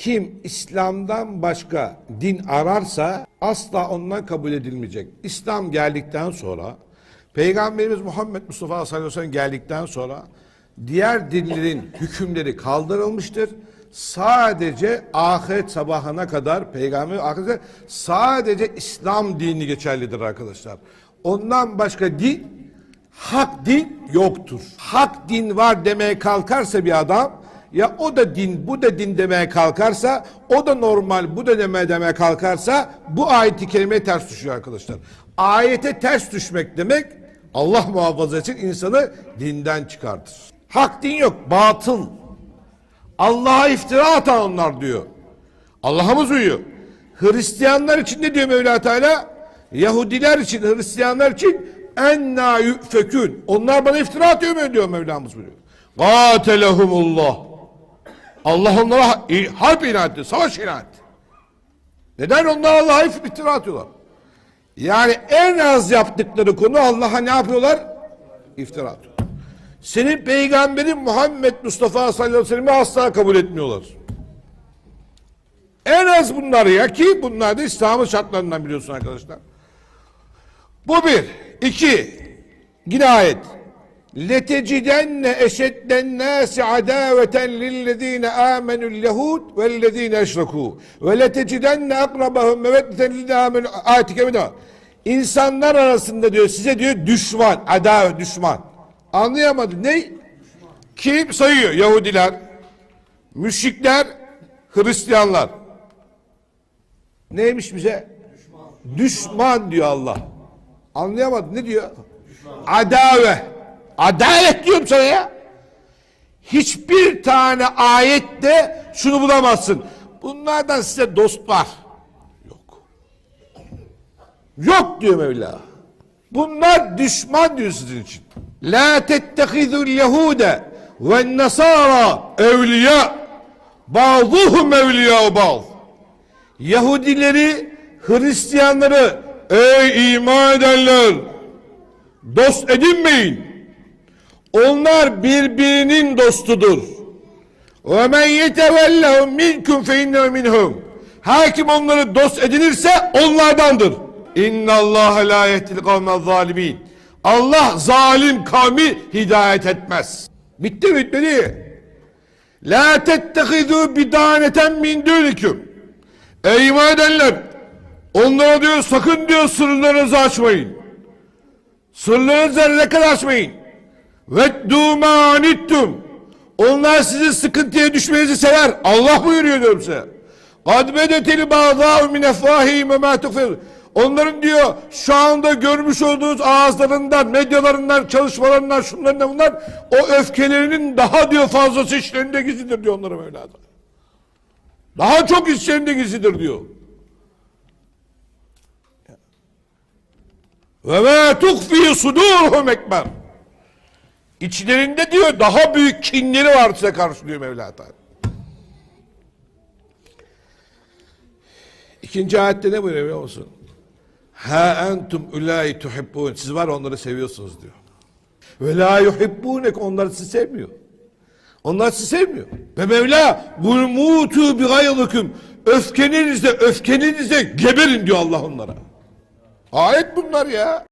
Kim İslam'dan başka din ararsa asla ondan kabul edilmeyecek. İslam geldikten sonra Peygamberimiz Muhammed Mustafa sallallahu aleyhi ve sellem geldikten sonra diğer dinlerin hükümleri kaldırılmıştır. Sadece ahiret sabahına kadar peygamber ahirete sadece İslam dini geçerlidir arkadaşlar. Ondan başka din hak din yoktur. Hak din var demeye kalkarsa bir adam ya o da din bu da din demeye kalkarsa o da normal bu da demeye demeye kalkarsa bu ayeti kerimeye ters düşüyor arkadaşlar. Ayete ters düşmek demek Allah muhafaza için insanı dinden çıkartır. Hak din yok batıl. Allah'a iftira atan onlar diyor. Allah'ımız uyuyor. Hristiyanlar için ne diyor Mevla Teala? Yahudiler için, Hristiyanlar için enna yüfekün. Onlar bana iftira atıyor mu diyor Mevlamız buyuruyor. Gatelehumullah. Allah onlara harp ilan etti, savaş ilan etti. Neden onlar Allah'a iftira atıyorlar? Yani en az yaptıkları konu Allah'a ne yapıyorlar? İftira atıyor. Senin peygamberin Muhammed Mustafa sallallahu aleyhi ve sellem'i asla kabul etmiyorlar. En az bunlar ya ki bunlar da İslam'ın şartlarından biliyorsun arkadaşlar. Bu bir. İki. Yine ayet. لَتَجِدَنَّ اَشَدَّ النَّاسِ عَدَاوَةً لِلَّذ۪ينَ آمَنُوا الْيَهُودِ وَالَّذ۪ينَ اَشْرَكُوا وَلَتَجِدَنَّ اَقْرَبَهُمْ مَوَدَّةً لِلَّذ۪ينَ آمَنُوا Ayet-i kerimede var. İnsanlar arasında diyor size diyor düşman, adavet, düşman. Anlayamadı. Ne? Kim sayıyor? Yahudiler, müşrikler, Hristiyanlar. Neymiş bize? Düşman, diyor Allah. Anlayamadım. Ne diyor? Adave. Adalet diyorum sana ya. Hiçbir tane ayette şunu bulamazsın. Bunlardan size dost var. Yok. Yok diyor Mevla. Bunlar düşman diyor sizin için. La tettehizul yehude ve nasara evliya. Bazıhum evliya baz. Yahudileri, Hristiyanları ey iman edenler dost edinmeyin. Onlar birbirinin dostudur. Ve men yetevellehum minkum fe innehu minhum. Her kim onları dost edinirse onlardandır. İnna Allah la yehdil kavmel zalimin. Allah zalim kavmi hidayet etmez. Bitti mi bitmedi? La tettehizu bidaneten min dunikum. Ey iman edenler! Onlara diyor sakın diyor sırlarınızı açmayın. Sırlarınızı ne kadar açmayın. Veddu ma anittum. Onlar sizin sıkıntıya düşmenizi sever. Allah buyuruyor diyorum size. Kad bedeteli bağdâhu min ve mâ. Onların diyor şu anda görmüş olduğunuz ağızlarından, medyalarından, çalışmalarından, şunlarından bunlar o öfkelerinin daha diyor fazlası içlerinde gizlidir diyor onlara Mevla'da. Daha çok içlerinde gizlidir diyor. Ve mâ tukfî sudûruhum ekber. İçlerinde diyor daha büyük kinleri var size karşı diyor Mevla. İkinci ayette ne buyuruyor biliyor musun? Ha entum ulai tuhibbun. Siz var onları seviyorsunuz diyor. Ve la yuhibbunek onlar sizi sevmiyor. Onlar sizi sevmiyor. Ve Mevla bu mutu bi gayrikum. Öfkeninizle öfkeninizle geberin diyor Allah onlara. Ayet bunlar ya.